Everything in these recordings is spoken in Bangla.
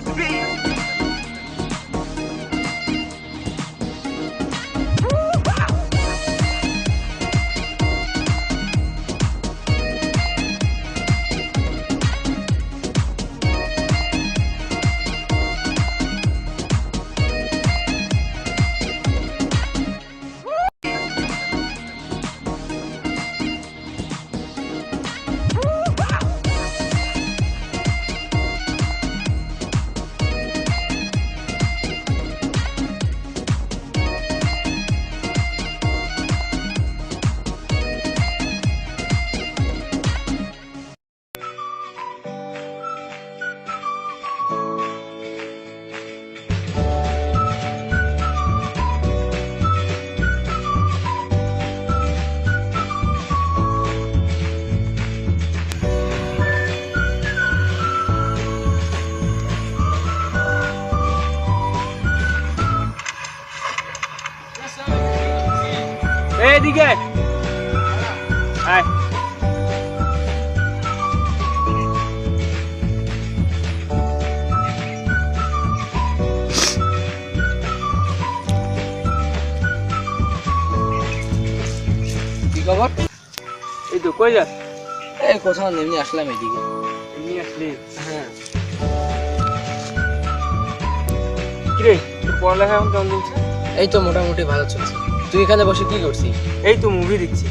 the beat. এদিকে। আয় খবর? এই তো কই যাস? এই কোথাও এমনি আসলাম এদিকে। এমনি আসলি? হ্যাঁ। কিরে তোর পড়ালেখা এখন কেমন চলছে? এই তো মোটামুটি ভালো চলছে। তুই এখানে বসে কি করছিস? এই তো মুভি দেখছি।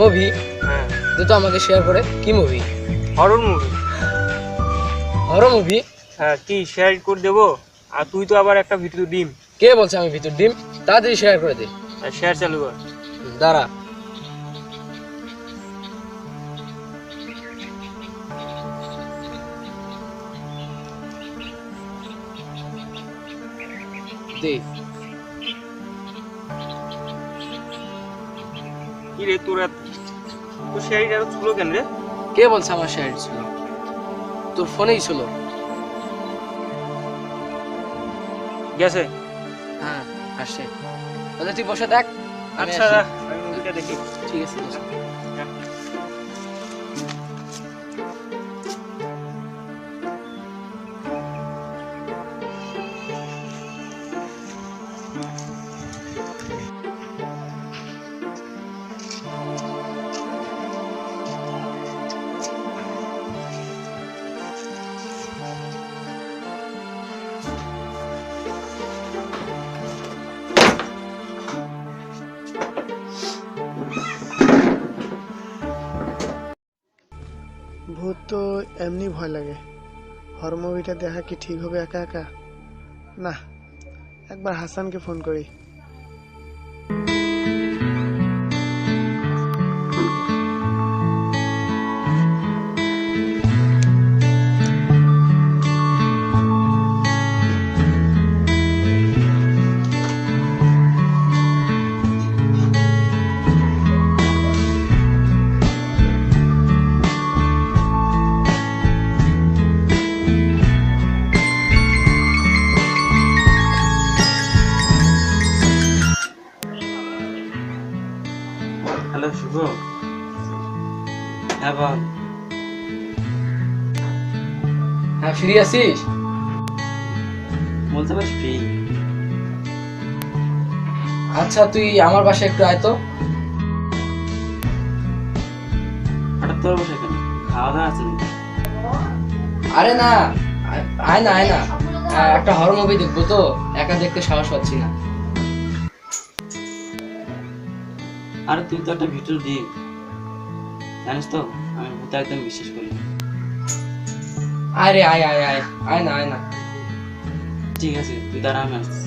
মুভি হ্যাঁ। তুই তো আমাকে শেয়ার করে কি movie horror movie horror movie হ্যাঁ কি শেয়ার করে দেবো? আর তুই তো আবার একটা ভিডিও ডিম। কে বলছে আমি ভিতর ডিম? তাড়াতাড়ি শেয়ার করে দে। আর শেয়ার চালু কর। দাঁড়া। দে। কি রে তোর তো এত ছিল কেন রে? কে বলছে আমার শেয়ার ছিল তোর ফোনেই ছিল গেছে? হ্যাঁ আসছে। তাহলে তুই বসে দেখ আচ্ছা আমি দেখি। ঠিক আছে এমনি ভয় লাগে। হর মুভিটা দেখা কি ঠিক হবে একা একা? না, একবার হাসানকে ফোন করি। ফ্রি আছিস? বলতে পারিস ফ্রি আচ্ছা তুই আমার বাসায় একটু আয় তো। হঠাৎ তোর বসে কেন? খাওয়া দাওয়া আছে? আরে না আয়- না আয় না। একটা হরর মুভি দেখব তো একা দেখতে সাহস পাচ্ছি না। আরে তুই তো একটা ভিডিও দিই জানিস তো আমি ভূতে একদম বিশ্বাস করি না। আরে আয় আয় আয় আয় না আয় না ঠিক আছে তুই দাঁড়া আমি আসতেছি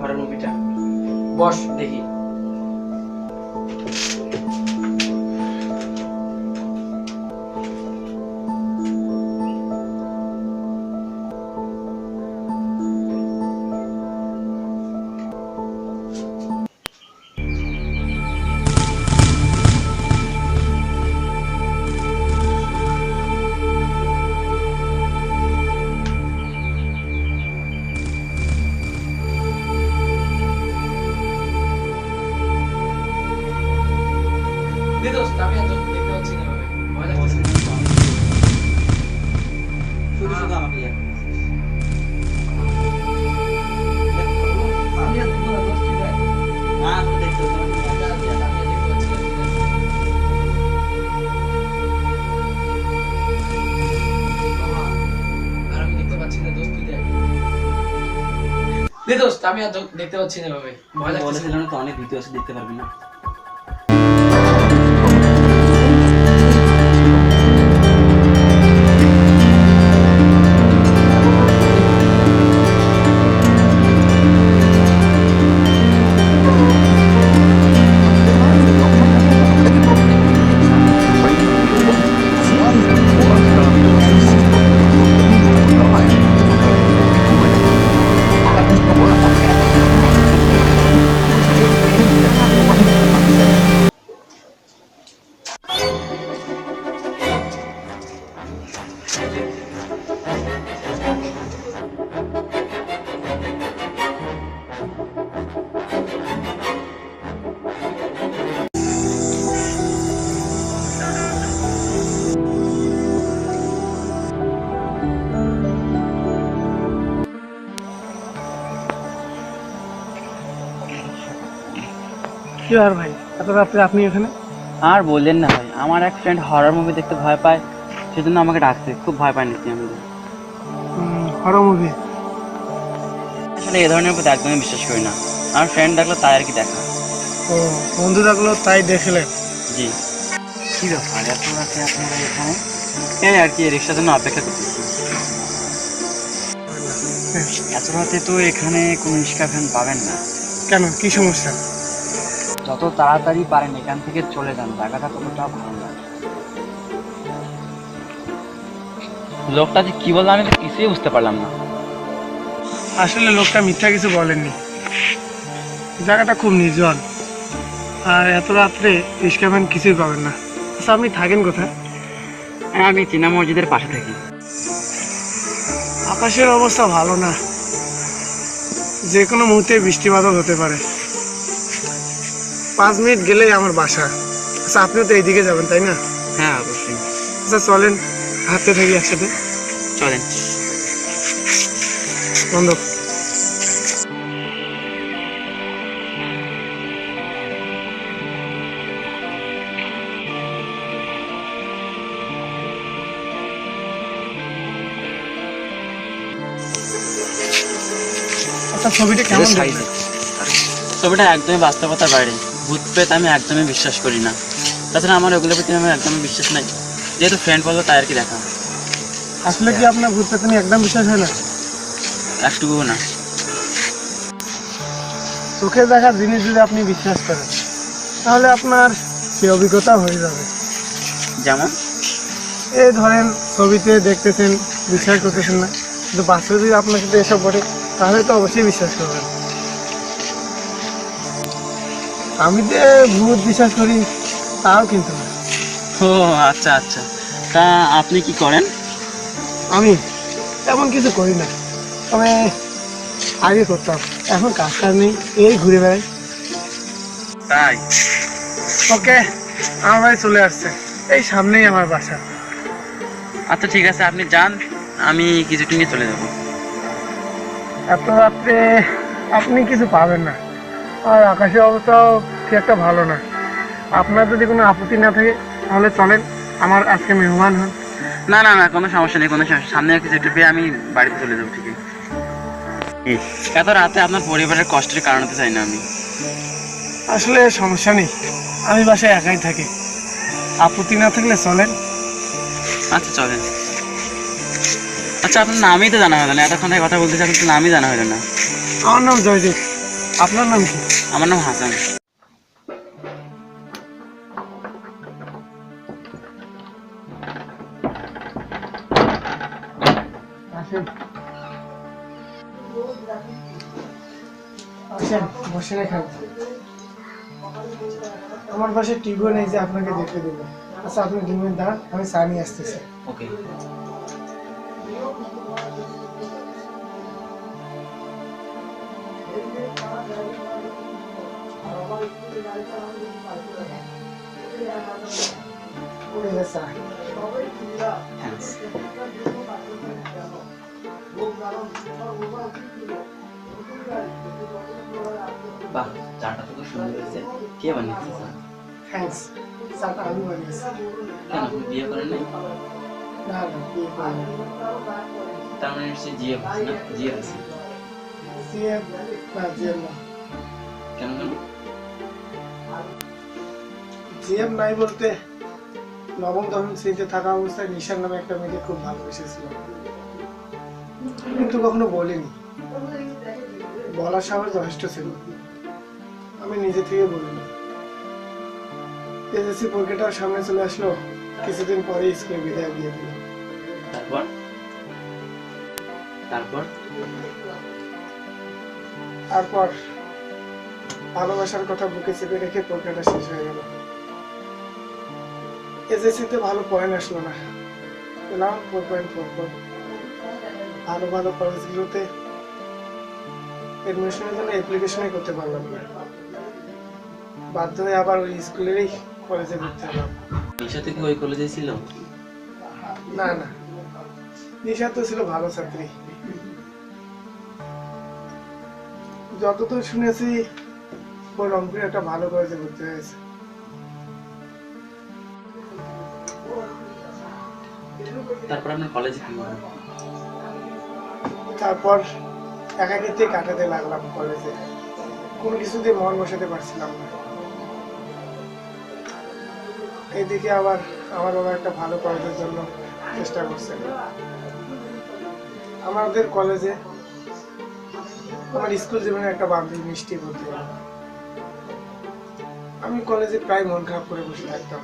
হরর মুভিটা। বস দেখি। দে দোস্ত আমি আর দেখতে পাচ্ছি না ভাবে ভয় লাগছে তো অনেক ভিডিও আছে দেখতে পারবি না। আর ভাই এত রাত্রে আপনি এখানে? আর বললেন না ভাই আমার এক ফ্রেন্ড হরর মুভি দেখতে ভয় পায় সেজন্য আমাকে ডাকছে খুব ভয় পায় নাকি আমি। হরর মুভি আসলে এ ধরনের প্রতি একদমই বিশ্বাস করি না। আমার ফ্রেন্ড ডাকলো তাই আর কি দেখা। ও বন্ধু থাকল তাই দেখলেন জি। কি ব্যাপার? এত রাতে আপনারা এখানে? এই আর কি রিক্সার জন্য অপেক্ষা করতেছি। এত রাতে তো এখানে কোনো রিক্সা ভ্যান পাবেন না। কেন? কি সমস্যা? যত তাড়াতাড়ি পারেন এখান থেকে চলে যান। জায়গাটা ততটা ভালো লাগে লোকটা যে কি বলল আমি তো কিছুই বুঝতে পারলাম না। আসলে লোকটা মিথ্যা কিছু বলেননি। জায়গাটা খুব নির্জন। আর এত রাত্রে রিক্সা কিছুই পাবেন না। আচ্ছা আপনি থাকেন কোথায়? হ্যাঁ আমি চীনা মসজিদের পাশে থাকি। আকাশের অবস্থা ভালো না। যে কোনো মুহূর্তে বৃষ্টি বাদল হতে পারে। পাঁচ মিনিট গেলেই আমার বাসা। আচ্ছা আপনিও তো এইদিকে যাবেন তাই না? হ্যাঁ অবশ্যই। আচ্ছা চলেন হাঁটতে থাকি একসাথে। চলেন। বন্ধ। আচ্ছা ছবিটা কেমন ছবিটা একদমই বাস্তবতার বাইরে। ভূত পেত আমি একদমই বিশ্বাস করি না। তাছাড়া আমার ওগুলোর প্রতি আমার একদমই বিশ্বাস নাই। যেহেতু ফ্রেন্ড বলল তাই আর কি দেখা। আসলে কি আপনার ভূত পেতনি একদম বিশ্বাস হয় না? একটুকুও না। চোখে দেখা জিনিস যদি আপনি বিশ্বাস করেন তাহলে আপনার সে অভিজ্ঞতা হয়ে যাবে। যেমন? এই ধরেন ছবিতে দেখতেছেন বিশ্বাস করতেছেন না। কিন্তু বাস্তবে যদি আপনার সাথে এসব ঘটে তাহলে তো অবশ্যই বিশ্বাস করবেন। আমি যে ভূত বিশ্বাস করি তাও কিন্তু না। ও আচ্ছা আচ্ছা। তা আপনি কি করেন? আমি তেমন কিছু করি না। তবে আগে করতাম এখন কাজ কাজ নেই এই ঘুরে বেড়াই। তাই? ওকে আমার বাড়ি চলে আসছে। এই সামনেই আমার বাসা। আচ্ছা ঠিক আছে আপনি যান আমি কিছুটা নিয়ে চলে যাব। এত রাত্রে আপনি কিছু পাবেন না। আর আকাশের অবস্থাও খুব একটা ভালো না। আপনার যদি কোনো আপত্তি না থাকে তাহলে চলেন আমার আজকে মেহমান হন। না না না কোনো সমস্যা নেই কোনো সমস্যা সামনে কিছু একটু পেয়ে আমি বাড়িতে চলে যাব ঠিকই। এত রাতে আপনার পরিবারের কষ্টের কারণ হতে চাই না আমি। আসলে সমস্যা নেই আমি বাসায় একাই থাকি। আপত্তি না থাকলে চলেন। আচ্ছা চলেন। আচ্ছা আপনার নামই তো জানা হলো না এতক্ষণ থেকে কথা বলতেছি আপনার তো নামই জানা হলো না। আমার নাম জয়দীপ। আপনার নাম কি? আমার নাম হাসান। আসেন। বসে আমার পাশে টিভিও নেই যে আপনাকে দেখতে দেবো। আচ্ছা আপনি ডিমের দাঁড়ান আমি নিয়ে আসতেছি। ওকে থ্যাংকস বাহ চাটা তো খুব সুন্দর হয়েছে। কে বানিয়েছে চাটা আমি বানিয়েছি। কেন আপনি বিয়ে করেন নাই? না না বিয়ে করিনি। তার মানে হচ্ছে জিয়ে না? জিএম না কেন কেন জিএম নাই বলতে নবম দশম শ্রেণীতে থাকা অবস্থায় নিশার নামে একটা মেয়েকে খুব ভালোবেসেছিল। কিন্তু কখনো বলিনি। বলার সাহস যথেষ্ট ছিল। আমি নিজে থেকে বলিনি। এসএসসি পরীক্ষাটার সামনে চলে আসলো কিছুদিন পরে স্কুলে বিদায় দিয়ে দিল তারপর? তারপর? তারপর ভালোবাসার কথা বুকে চেপে রেখে পরীক্ষাটা শেষ হয়ে গেল। এসএসসিতে ভালো পয়েন্ট আসলো না। পেলাম ফোর পয়েন্ট ফোর ফোর ভালো ভালো কলেজগুলোতে এডমিশনের জন্য অ্যাপ্লিকেশনই করতে পারলাম না। বাধ্য হয়ে আবার ওই স্কুলেরই কলেজে ভর্তি হলাম। নিশা থেকে ওই কলেজে ছিল? না না। নিশা তো ছিল ভালো ছাত্রী। যতদূর শুনেছি ওই রংপুরে একটা ভালো কলেজে ভর্তি হয়েছে। তারপর আপনার কলেজে কি তারপর কাটাতে লাগলাম কলেজে কোনো কিছুতে মন বসাতে পারছিলাম না। এদিকে আবার আমার বাবা একটা ভালো কলেজের জন্য চেষ্টা করছেন আমাদের কলেজে আমার স্কুল জীবনে একটা বান্ধবী মিষ্টি হলো আমি কলেজে প্রায় মন খারাপ করে বসে থাকতাম।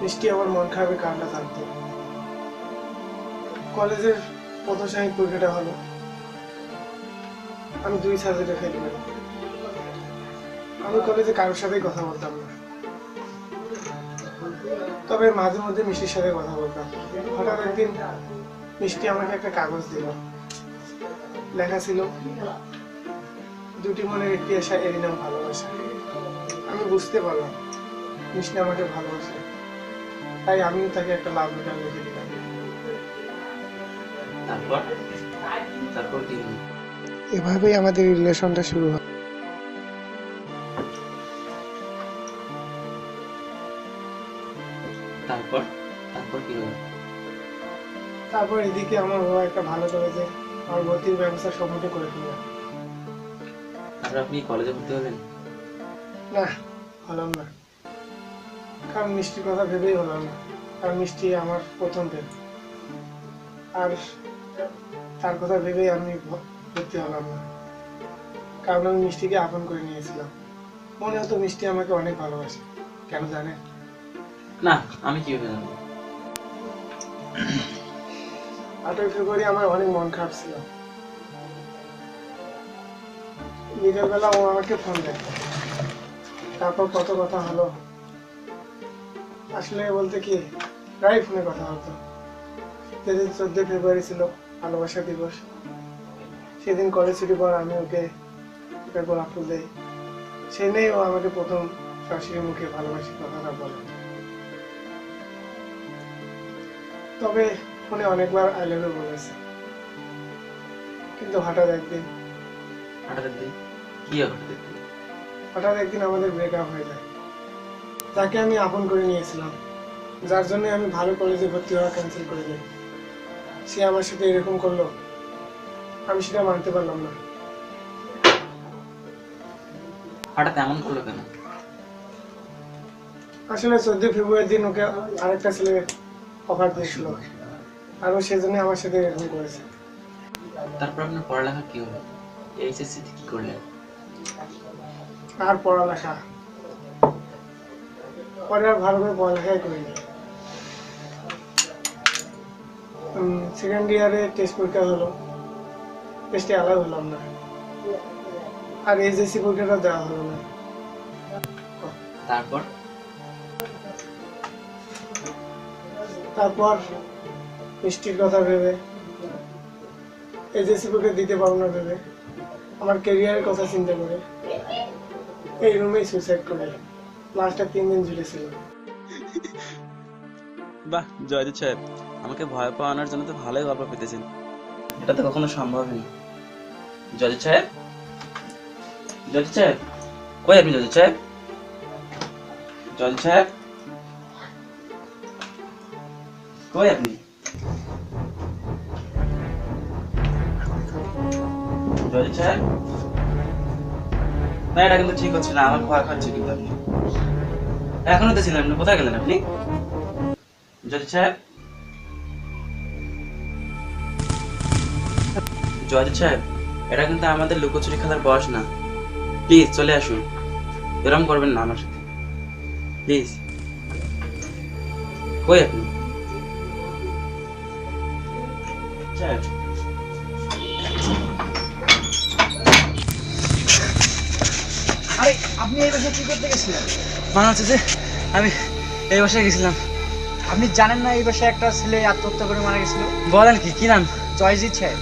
মিষ্টি আমার মন খারাপের কান্না থাকতো কলেজের প্রথম শ্রেণির পরীক্ষাটা হলো। আমি দুই সাবজেক্টে ফেল আমি কলেজে কারোর সাথেই কথা বলতাম না। তবে মাঝে মধ্যে মিষ্টির সাথে কথা বলতাম। হঠাৎ একদিন মিষ্টি আমাকে একটা কাগজ দিল। লেখা ছিল দুটি মনের একটি আশা এরই নাম ভালোবাসা। আমি বুঝতে পারলাম মিষ্টি আমাকে ভালোবাসে। তাই আমিও তাকে একটা লাভ লেটার লিখে দিলাম। তারপর? তারপর এভাবেই আমাদের রিলেশনটা শুরু হয়। তারপর? তারপর কি হলো? তারপর এদিকে আমার বাবা একটা ভালো কলেজে আমার ভর্তির ব্যবস্থা সম্মত করে দিল। আর আপনি কলেজে ভর্তি হলেন? না হলাম না। কারণ মিষ্টির কথা ভেবেই হলাম না। কারণ মিষ্টি আমার প্রথম প্রেম আর তার কথা ভেবেই আমি ভর্তি হলাম না। কারণ আমি মিষ্টিকে আপন করে নিয়েছিলাম। মনে হতো মিষ্টি আমাকে অনেক ভালোবাসে। কেন জানে না আমি কীভাবে জানব? ফেব্রুয়ারি আমার অনেক মন খারাপ ছিল। ও আমাকে ফোন তারপর কত কথা হলো। আসলে বলতে কি, প্রায় ফোনে কথা যেদিন ফেব্রুয়ারি ছিল ভালোবাসা দিবস। সেদিন কলেজ ছুটি পর আমি ওকে গোলাপ ফুল দেই। সে নেই ও আমাকে প্রথম সরাসরি মুখে ভালোবাসি কথাটা বলে। তবে ফোনে অনেকবার আই লাভ ইউ বলেছে। কিন্তু হঠাৎ একদিন হঠাৎ একদিন? কি হঠাৎ একদিন? হঠাৎ একদিন আমাদের ব্রেকআপ হয়ে যায়। তাকে আমি আপন করে নিয়েছিলাম। যার জন্য আমি ভালো কলেজে ভর্তি হওয়া ক্যান্সেল করে দিই সে আমার সাথে এরকম করল। আমি সেটা মানতে পারলাম না। হঠাৎ এমন করল কেন? আসলে চোদ্দই ফেব্রুয়ারি দিন ওকে আরেকটা ছেলে অফার দিয়েছিল। আর ও সেজন্য আমার সাথে এরকম করেছে। তারপর আপনার পড়ালেখা কি হলো? এইচএসসি কি করলেন? আর পড়ালেখা। পরে আর ভালো করে পড়ালেখাই করিনি। সেকেন্ড ইয়ারে টেস্ট পরীক্ষা হলো। টেস্টে অ্যালাউ হলাম না। আর এইচএসসি পরীক্ষাটা দেওয়া হলো না। তারপর? তারপর মিষ্টির কথা ভেবে এইচএসসি পরীক্ষা দিতে পারব না ভেবে আমার ক্যারিয়ারের কথা চিন্তা করে এই রুমেই সুইসাইড করি। লাস্টটা তিন দিন ঝুলেছিল বাহ জয়দীপ সাহেব আমাকে ভয় পাওয়ানোর জন্য তো ভালোই গল্প পেতেছেন। এটা তো কখনো সম্ভবই না জয়দীপ সাহেব? জয়দীপ সাহেব কই আপনি জয়দীপ সাহেব? জয়দীপ সাহেব? কই আপনি? এটা কিন্তু আপনি। কোথায় গেলেন আপনি? সাহেব? সাহেব, এটা কিন্তু আমাদের লুকোচুরি খেলার বয়স না। প্লিজ, চলে আসুন। এরম করবেন না আমার সাথে। প্লিজ। কই আপনি? আপনি এই বাসায় কি করতে গেছিলেন? মানে হচ্ছে যে আমি এই বাসায় গেছিলাম। আপনি জানেন না এই বাসায় একটা ছেলে আত্মহত্যা করে মারা গেছিল? বলেন কি কি নাম? জয়জিৎ সাহেব।